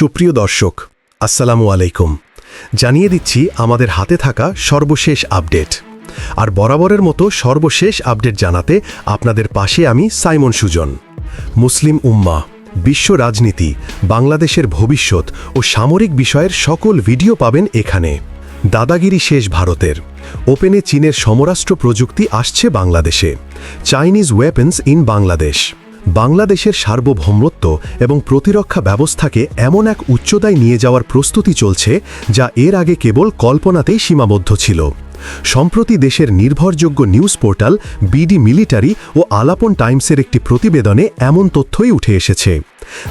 সুপ্রিয় দর্শক, আসসালামু আলাইকুম। জানিয়ে দিচ্ছি আমাদের হাতে থাকা সর্বশেষ আপডেট। আর বরাবরের মতো সর্বশেষ আপডেট জানাতে আপনাদের পাশে আমি সাইমন সুজন। মুসলিম উম্মা, বিশ্ব রাজনীতি, বাংলাদেশের ভবিষ্যৎ ও সামরিক বিষয়ের সকল ভিডিও পাবেন এখানে। দাদাগিরি শেষ ভারতের। ওপেনে চীনের সমরাষ্ট্র প্রযুক্তি আসছে বাংলাদেশে। চাইনিজ ওয়েপেন্স ইন বাংলাদেশ বাংলাদেশের সার্বভৌমত্ব এবং প্রতিরক্ষা ব্যবস্থাকে এমন এক উচ্চতায় নিয়ে যাওয়ার প্রস্তুতি চলছে যা এর আগে কেবল কল্পনাতেই সীমাবদ্ধ ছিল। সম্প্রতি দেশের নির্ভরযোগ্য নিউজ পোর্টাল বিডি মিলিটারি ও আলাপন টাইমসের একটি প্রতিবেদনে এমন তথ্যই উঠে এসেছে,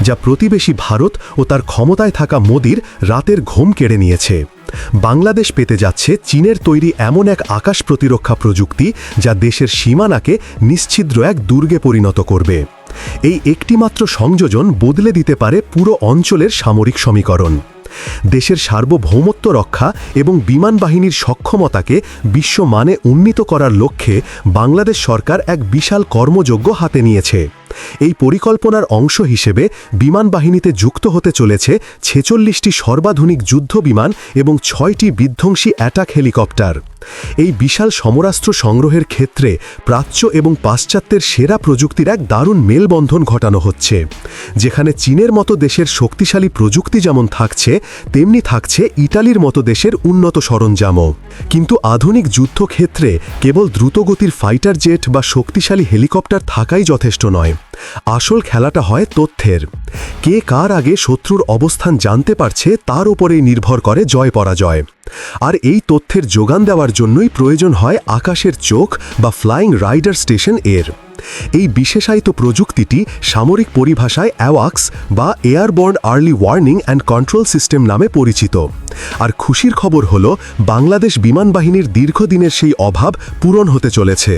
যা প্রতিবেশী ভারত ও তার ক্ষমতায় থাকা মোদির রাতের ঘুম কেড়ে নিয়েছে। বাংলাদেশ পেতে যাচ্ছে চীনের তৈরি এমন এক আকাশ প্রতিরক্ষা প্রযুক্তি যা দেশের সীমানাকে নিশ্ছিদ্র এক দুর্গে পরিণত করবে। এই একটিমাত্র সংযোজন বদলে দিতে পারে পুরো অঞ্চলের সামরিক সমীকরণ। দেশের সার্বভৌমত্ব রক্ষা এবং বিমান বাহিনীর সক্ষমতাকে বিশ্বমানে উন্নীত করার লক্ষ্যে বাংলাদেশ সরকার এক বিশাল কর্মযোগ্য হাতে নিয়েছে। এই পরিকল্পনার অংশ হিসেবে বিমান বাহিনীতে যুক্ত হতে চলেছে ছেচল্লিশটি সর্বাধুনিক যুদ্ধ বিমান এবং ছয়টি বিধ্বংসী অ্যাটাক হেলিকপ্টার। এই বিশাল সমরাস্ত্র সংগ্রহের ক্ষেত্রে প্রাচ্য এবং পাশ্চাত্যের সেরা প্রযুক্তির এক দারুণ মেলবন্ধন ঘটানো হচ্ছে। যেখানে চীনের মতো দেশের শক্তিশালী প্রযুক্তি যেমন থাকছে, তেমনি থাকছে ইটালির মতো দেশের উন্নত সরঞ্জামও। কিন্তু আধুনিক যুদ্ধক্ষেত্রে কেবল দ্রুতগতির ফাইটার জেট বা শক্তিশালী হেলিকপ্টার থাকাই যথেষ্ট নয়। আসল খেলাটা হয় তথ্যের। কে কার আগে শত্রুর অবস্থান জানতে পারছে তার ওপরেই নির্ভর করে জয় পরাজয়। আর এই তথ্যের যোগান দেওয়ার জন্যই প্রয়োজন হয় আকাশের চোখ বা ফ্লাইং রাইডার স্টেশনের। এই বিশেষায়িত প্রযুক্তিটি সামরিক পরিভাষায় অ্যাওয়াক্স বা airborne early warning and control system নামে পরিচিত। আর খুশির খবর হল, বাংলাদেশ বিমান বাহিনীর দীর্ঘদিনের সেই অভাব পূরণ হতে চলেছে।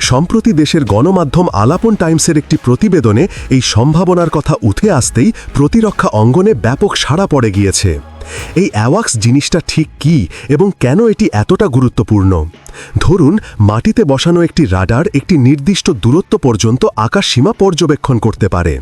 সম্প্রতি দেশের গণমাধ্যম আলাপন টাইমসের একটি প্রতিবেদনে এই সম্ভাবনার কথা উঠে আসতেই প্রতিরক্ষা অঙ্গনে ব্যাপক সাড়া পড়ে গিয়েছে। এই অ্যাওয়াক্স জিনিসটা ঠিক কি এবং কেন এটি এতটা গুরুত্বপূর্ণ? ধরুন, মাটিতে বসানো একটি রাডার একটি নির্দিষ্ট দূরত্ব পর্যন্ত আকাশ সীমা পর্যবেক্ষণ করতে পারে।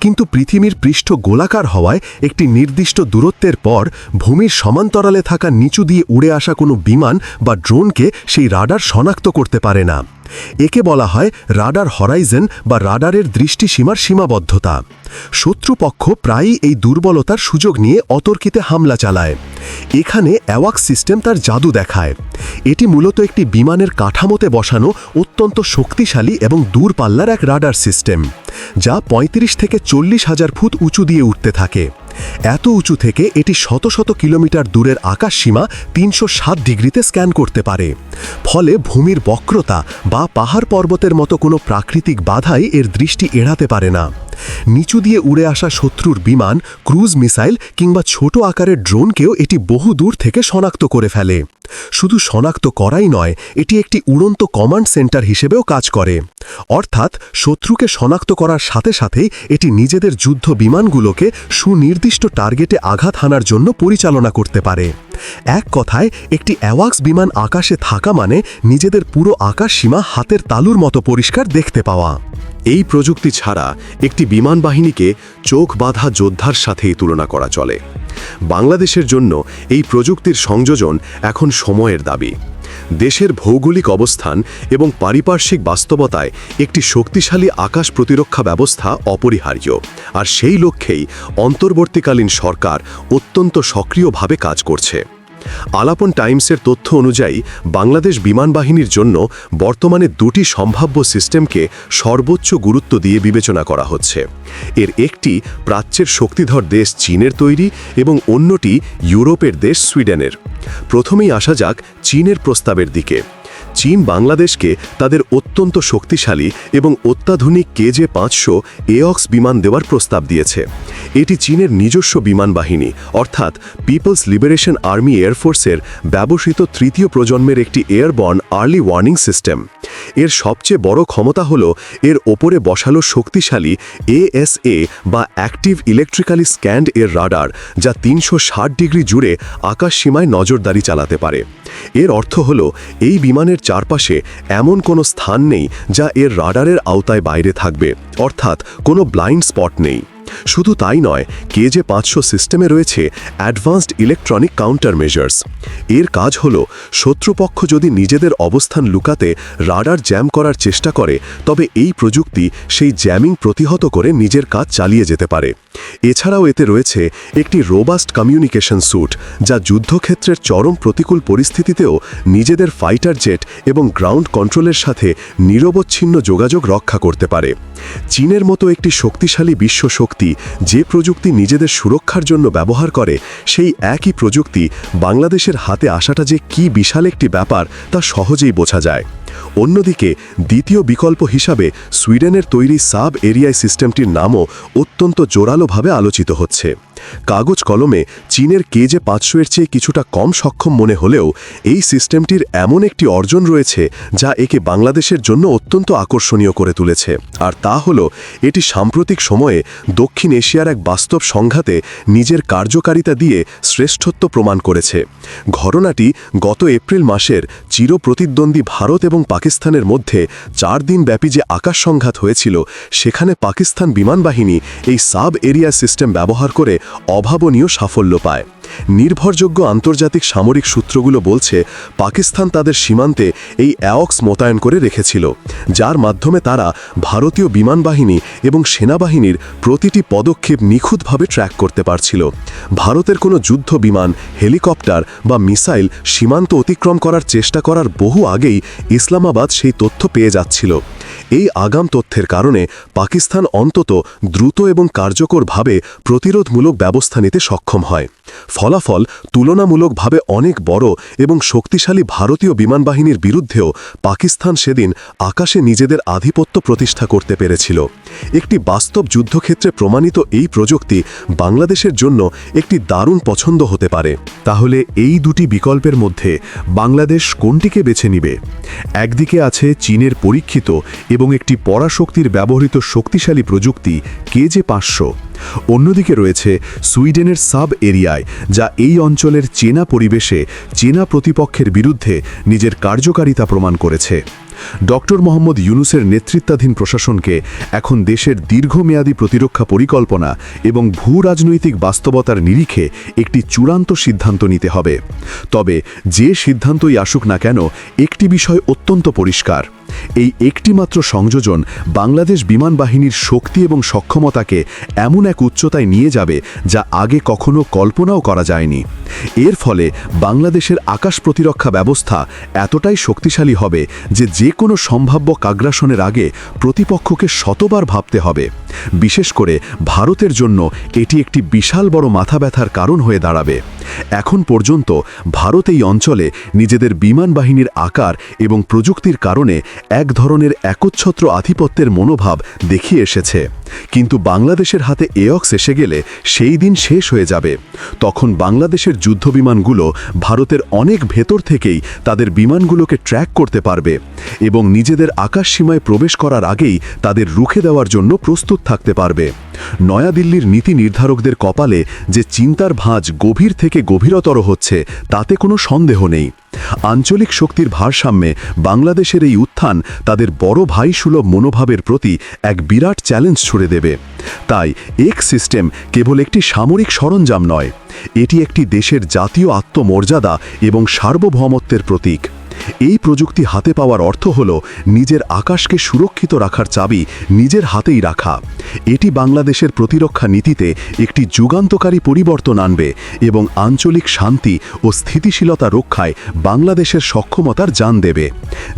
কিন্তু পৃথিবীর পৃষ্ঠ গোলাকার হওয়ায় একটি নির্দিষ্ট দূরত্বের পর ভূমির সমান্তরালে থাকা নিচু দিয়ে উড়ে আসা কোনো বিমান বা ড্রোনকে সেই রাডার শনাক্ত করতে পারে না। একে বলা হয় রাডার হরাইজেন বা রাডারের দৃষ্টিসীমার সীমাবদ্ধতা। শত্রুপক্ষ প্রায়ই এই দুর্বলতার সুযোগ নিয়ে অতর্কিতে হামলা চালায়। এখানে অ্যাওয়াক্স সিস্টেম তার জাদু দেখায়। এটি মূলত একটি বিমানের কাঠামোতে বসানো অত্যন্ত শক্তিশালী এবং দূরপাল্লার এক রাডার সিস্টেম। যা ৩৫ থেকে চল্লিশ হাজার ফুট উঁচু দিয়ে উঠতে থাকে। এত উঁচু থেকে এটি শত শত কিলোমিটার দূরের আকাশ সীমা তিনশো সাত ডিগ্রিতে স্ক্যান করতে পারে। ফলে ভূমির বক্রতা বা পাহাড় পর্বতের মতো কোনো প্রাকৃতিক বাধাই এর দৃষ্টি এড়াতে পারে না। নিচু দিয়ে উড়ে আসা শত্রুর বিমান, ক্রুজ মিসাইল কিংবা ছোট আকারের ড্রোনকেও এটি বহু দূর থেকে শনাক্ত করে ফেলে। শুধু শনাক্ত করাই নয়, এটি একটি উড়ন্ত কমান্ড সেন্টার হিসেবেও কাজ করে। অর্থাৎ, শত্রুকে শনাক্ত করার সাথে সাথেই এটি নিজেদের যুদ্ধ বিমানগুলোকে সুনির্দিষ্ট টার্গেটে আঘাত হানার জন্য পরিচালনা করতে পারে। এক কথায়, একটি অ্যাওয়াক্স বিমান আকাশে থাকা মানে নিজেদের পুরো আকাশ সীমা হাতের তালুর মতো পরিষ্কার দেখতে পাওয়া। এই প্রযুক্তি ছাড়া একটি বিমান বাহিনীকে চোখ বাঁধা যোদ্ধার সাথেই তুলনা করা চলে। বাংলাদেশের জন্য এই প্রযুক্তির সংযোজন এখন সময়ের দাবি। দেশের ভৌগোলিক অবস্থান এবং পারিপার্শ্বিক বাস্তবতায় একটি শক্তিশালী আকাশ প্রতিরক্ষা ব্যবস্থা অপরিহার্য, আর সেই লক্ষ্যেই অন্তর্বর্তীকালীন সরকার অত্যন্ত সক্রিয়ভাবে কাজ করছে। আলাপন টাইমসের তথ্য অনুযায়ী, বাংলাদেশ বিমান বাহিনীর জন্য বর্তমানে দুটি সম্ভাব্য সিস্টেমকে সর্বোচ্চ গুরুত্ব দিয়ে বিবেচনা করা হচ্ছে। এর একটি প্রাচ্যের শক্তিধর দেশ চীনের তৈরি এবং অন্যটি ইউরোপের দেশ সুইডেনের। প্রথমেই আসা যাক চীনের প্রস্তাবের দিকে। চীন বাংলাদেশকে তাদের অত্যন্ত শক্তিশালী এবং অত্যাধুনিক কেজে পাঁচশো এঅক্স বিমান দেওয়ার প্রস্তাব দিয়েছে। এটি চীনের নিজস্ব বিমান বাহিনী, অর্থাৎ পিপলস লিবারেশন আর্মি এয়ারফোর্সের ব্যবহৃত তৃতীয় প্রজন্মের একটি এয়ারবর্ন আর্লি ওয়ার্নিং সিস্টেম। এর সবচেয়ে বড় ক্ষমতা হল এর ওপরে বসালো শক্তিশালী এএসএ বা অ্যাক্টিভ ইলেকট্রিক্যালি স্ক্যান্ড এর রাডার, যা তিনশো ষাট ডিগ্রি জুড়ে আকাশ সীমায় নজরদারি চালাতে পারে। এর অর্থ হল, এই বিমানের চারপাশে এমন কোনো স্থান নেই যা এর রাডারের আওতায় বাইরে থাকবে, অর্থাৎ কোনো ব্লাইন্ড স্পট নেই। শুধু তাই নয়, কে যে পাঁচশো সিস্টেমে রয়েছে অ্যাডভান্সড ইলেকট্রনিক কাউন্টার মেজার্স। এর কাজ হল, শত্রুপক্ষ যদি নিজেদের অবস্থান লুকাতে রাডার জ্যাম করার চেষ্টা করে, তবে এই প্রযুক্তি সেই জ্যামিং প্রতিহত করে নিজের কাজ চালিয়ে যেতে পারে। এছাড়াও এতে রয়েছে একটি রোবাস্ট কমিউনিকেশন স্যুট যা যুদ্ধক্ষেত্রের চরম প্রতিকূল পরিস্থিতিতেও নিজেদের ফাইটার জেট এবং গ্রাউন্ড কন্ট্রোলের সাথে নিরবচ্ছিন্ন যোগাযোগ রক্ষা করতে পারে। চীনের মতো একটি শক্তিশালী বিশ্ব শক্তি যে প্রযুক্তি নিজেদের সুরক্ষার জন্য ব্যবহার করে, সেই একই প্রযুক্তি বাংলাদেশের হাতে আসাটা যে কি বিশাল একটি ব্যাপার তা সহজেই বোঝা যায়। অন্যদিকে, দ্বিতীয় বিকল্প হিসাবে সুইডেনের তৈরি সাব এরিয়াই সিস্টেমটির নামও অত্যন্ত জোরালোভাবে আলোচিত হচ্ছে। কাগজ কলমে চীনের কে যে পাঁচশো এর চেয়ে কিছুটা কম সক্ষম মনে হলেও এই সিস্টেমটির এমন একটি অর্জন রয়েছে যা একে বাংলাদেশের জন্য অত্যন্ত আকর্ষণীয় করে তুলেছে। আর তা হল, এটি সাম্প্রতিক সময়ে দক্ষিণ এশিয়ার এক বাস্তব সংঘাতে নিজের কার্যকারিতা দিয়ে শ্রেষ্ঠত্ব প্রমাণ করেছে। ঘটনাটি গত এপ্রিল মাসের চিরপ্রতিদ্বন্দ্বী ভারত এবং পাকিস্তানের মধ্যে চার দিন ব্যাপী যে আকাশ সংঘাত হয়েছিল, সেখানে পাকিস্তান বিমান বাহিনী এই সাব এরিয়া সিস্টেম ব্যবহার করে অভাবনীয় সাফল্য পায়। নির্ভরযোগ্য আন্তর্জাতিক সামরিক সূত্রগুলো বলছে, পাকিস্তান তাদের সীমান্তে এই অ্যাওক্স মোতায়েন করে রেখেছিল, যার মাধ্যমে তারা ভারতীয় বিমান বাহিনী এবং সেনাবাহিনীর প্রতিটি পদক্ষেপ নিখুঁতভাবে ট্র্যাক করতে পারছিল। ভারতের কোনো যুদ্ধ বিমান, হেলিকপ্টার বা মিসাইল সীমান্ত অতিক্রম করার চেষ্টা করার বহু আগেই ইসলামাবাদ সেই তথ্য পেয়ে যাচ্ছিল। এই আগাম তথ্যের কারণে পাকিস্তান অন্তত দ্রুত এবং কার্যকরভাবে প্রতিরোধমূলক ব্যবস্থা নিতে সক্ষম হয়। ফলাফল তুলনামূলকভাবে অনেক বড় এবং শক্তিশালী ভারতীয় বিমান বাহিনীর বিরুদ্ধেও পাকিস্তান সেদিন আকাশে নিজেদের আধিপত্য প্রতিষ্ঠা করতে পেরেছিল। একটি বাস্তব যুদ্ধক্ষেত্রে প্রমাণিত এই প্রযুক্তি বাংলাদেশের জন্য একটি দারুণ পছন্দ হতে পারে। তাহলে এই দুটি বিকল্পের মধ্যে বাংলাদেশ কোনটিকে বেছে নিবে? একদিকে আছে চীনের পরীক্ষিত এবং একটি পরাশক্তির ব্যবহৃত শক্তিশালী প্রযুক্তি কেজে পাঁচশো। অন্যদিকে রয়েছে সুইডেনের সাব এরিয়ায়, যা এই অঞ্চলের চেনা পরিবেশে চেনা প্রতিপক্ষের বিরুদ্ধে নিজের কার্যকারিতা প্রমাণ করেছে। ডক্টর মোহাম্মদ ইউনুসের নেতৃত্বাধীন প্রশাসনকে এখন দেশের দীর্ঘমেয়াদী প্রতিরক্ষা পরিকল্পনা এবং ভূ রাজনৈতিক বাস্তবতার নিরিখে একটি চূড়ান্ত সিদ্ধান্ত নিতে হবে। তবে যে সিদ্ধান্তই আসুক না কেন, একটি বিষয় অত্যন্ত পরিষ্কার। এই একটিমাত্র সংযোজন বাংলাদেশ বিমান বাহিনীর শক্তি এবং সক্ষমতাকে এমন এক উচ্চতায় নিয়ে যাবে যা আগে কখনো কল্পনাও করা যায়নি। এর ফলে বাংলাদেশের আকাশ প্রতিরক্ষা ব্যবস্থা এতটাই শক্তিশালী হবে যে যে কোনো সম্ভাব্য কাগ্রাসনের আগে প্রতিপক্ষকে শতবার ভাবতে হবে। বিশেষ করে ভারতের জন্য এটি একটি বিশাল বড় মাথা ব্যথার কারণ হয়ে দাঁড়াবে। এখন পর্যন্ত ভারত এই অঞ্চলে নিজেদের বিমান বাহিনীর আকার এবং প্রযুক্তির কারণে এক ধরনের একচ্ছত্র আধিপত্যের মনোভাব দেখিয়ে এসেছে। কিন্তু বাংলাদেশের হাতে এয়ক্স এসে গেলে সেই দিন শেষ হয়ে যাবে। তখন বাংলাদেশের যুদ্ধবিমানগুলো ভারতের অনেক ভেতর থেকেই তাদের বিমানগুলোকে ট্র্যাক করতে পারবে এবং নিজেদের আকাশ সীমায় প্রবেশ করার আগেই তাদের রুখে দেওয়ার জন্য প্রস্তুত থাকতে পারবে। নয়াদিল্লির নীতি নির্ধারকদের কপালে যে চিন্তার ভাঁজ গভীর থেকে গভীরতর হচ্ছে, তাতে কোনো সন্দেহ নেই। আঞ্চলিক শক্তির ভারসাম্যে বাংলাদেশের এই উত্থান তাদের বড় ভাই সুলভ মনোভাবের প্রতি এক বিরাট চ্যালেঞ্জ ছুড়ে দেবে। তাই এক সিস্টেম কেবল একটি সামরিক সরঞ্জাম নয়, এটি একটি দেশের জাতীয় আত্মমর্যাদা এবং সার্বভৌমত্বের প্রতীক। এই প্রযুক্তি হাতে পাওয়ার অর্থ হল নিজের আকাশকে সুরক্ষিত রাখার চাবি নিজের হাতেই রাখা। এটি বাংলাদেশের প্রতিরক্ষা নীতিতে একটি যুগান্তকারী পরিবর্তন আনবে এবং আঞ্চলিক শান্তি ও স্থিতিশীলতা রক্ষায় বাংলাদেশের সক্ষমতার জান দেবে।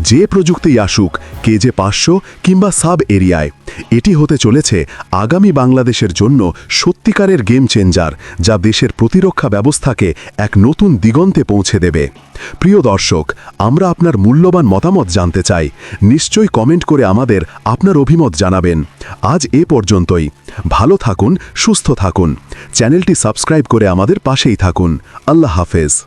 যে প্রযুক্তি আসুক, কে যে পাঁচশো কিংবা সাব এরিয়ায়, এটি হতে চলেছে আগামী বাংলাদেশের জন্য সত্যিকারের গেম চেঞ্জার যা দেশের প্রতিরক্ষা ব্যবস্থাকে এক নতুন দিগন্তে পৌঁছে দেবে। প্রিয় দর্শক, আমরা আপনার মূল্যবান মতামত জানতে চাই। নিশ্চয়ই কমেন্ট করে আমাদের আপনার অভিমত জানাবেন। আজ এ পর্যন্তই। ভালো থাকুন, সুস্থ থাকুন। চ্যানেলটি সাবস্ক্রাইব করে আমাদের পাশেই থাকুন। আল্লাহ হাফেজ।